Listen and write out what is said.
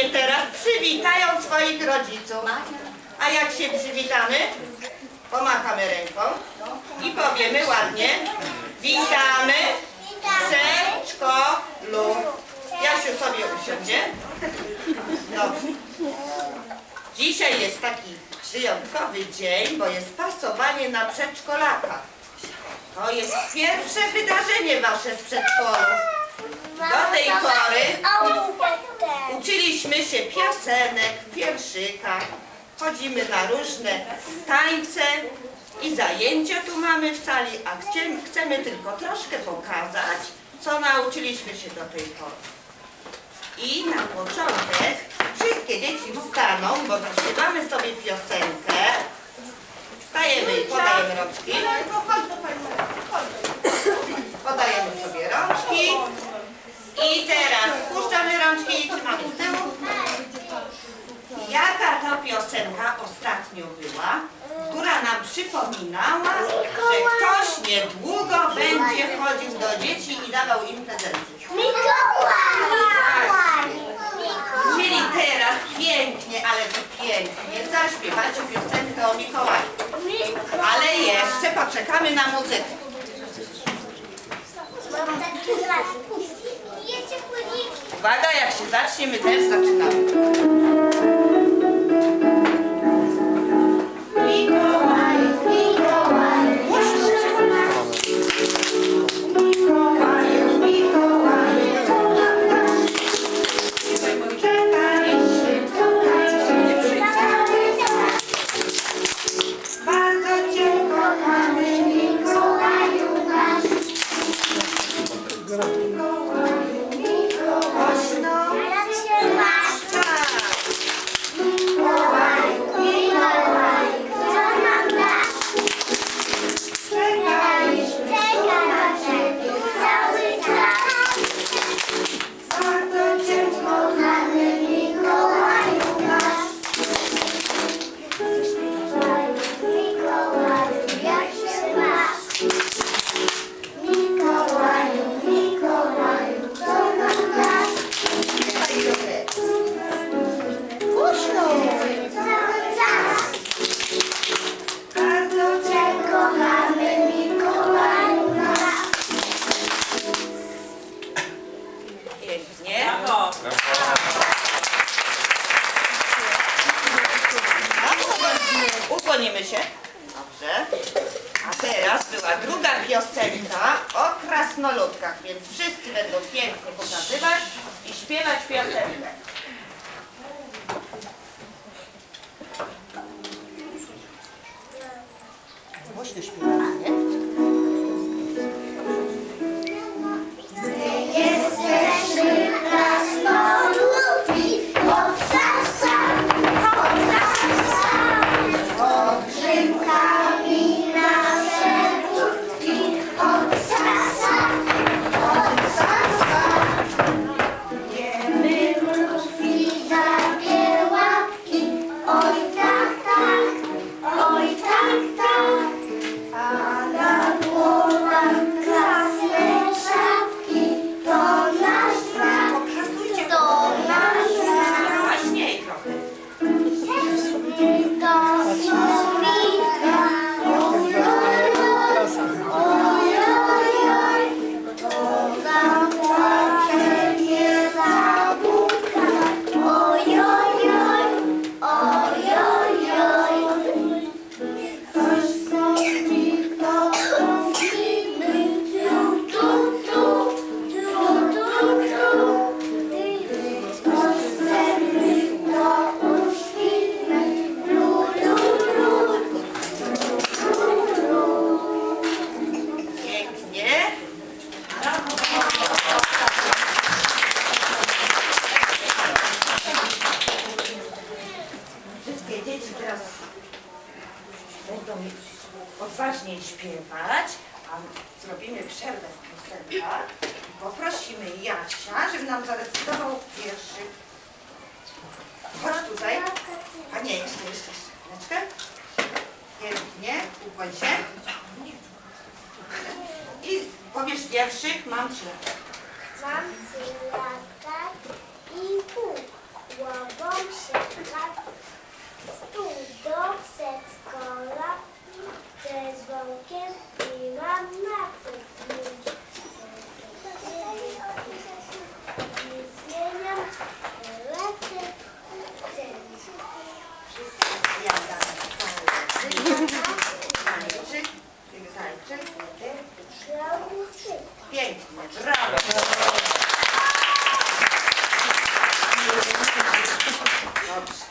ładnie teraz przywitają swoich rodziców. A jak się przywitamy? Pomachamy ręką i powiemy ładnie. Witamy w przedszkolu. Jasiu sobie usiądzie. Dobrze. Dzisiaj jest taki wyjątkowy dzień, bo jest pasowanie na przedszkolaka. To jest pierwsze wydarzenie wasze w przedszkolu. Do tej pory piosenek, wierszyka, chodzimy na różne tańce i zajęcia tu mamy w sali, a chcemy, chcemy tylko troszkę pokazać, co nauczyliśmy się do tej pory. I na początek wszystkie dzieci wstaną, bo zaśpiewamy sobie piosenkę. Wstajemy i podajemy rączki. Podajemy sobie rączki. I teraz puszczamy rączki i trzymamy z tyłu. Jaka to piosenka ostatnio była, która nam przypominała, że ktoś niedługo będzie chodził do dzieci i dawał im prezenty. Czyli teraz pięknie, ale to pięknie zaśpiewacie piosenkę o Mikołaju. Ale jeszcze poczekamy na muzykę. Uwaga, jak się zacznie, my też zaczynamy. Się. Dobrze. A teraz była druga piosenka o krasnoludkach, więc wszyscy będą pięknie pokazywać i śpiewać piosenkę. Głośno śpiewamy, będą odważniej śpiewać, a zrobimy przerwę w piosenkach i poprosimy Jasia, żeby nam zarecytował wierszy. Chodź tutaj. A nie, jeszcze, jeszcze, chwileczkę. Pięknie, ukłoń się. I powiesz wierszyk, mam trzy lata. Mam trzy lata i pół. głową się trzy, trzy. Pięknie, brawo. Dobrze.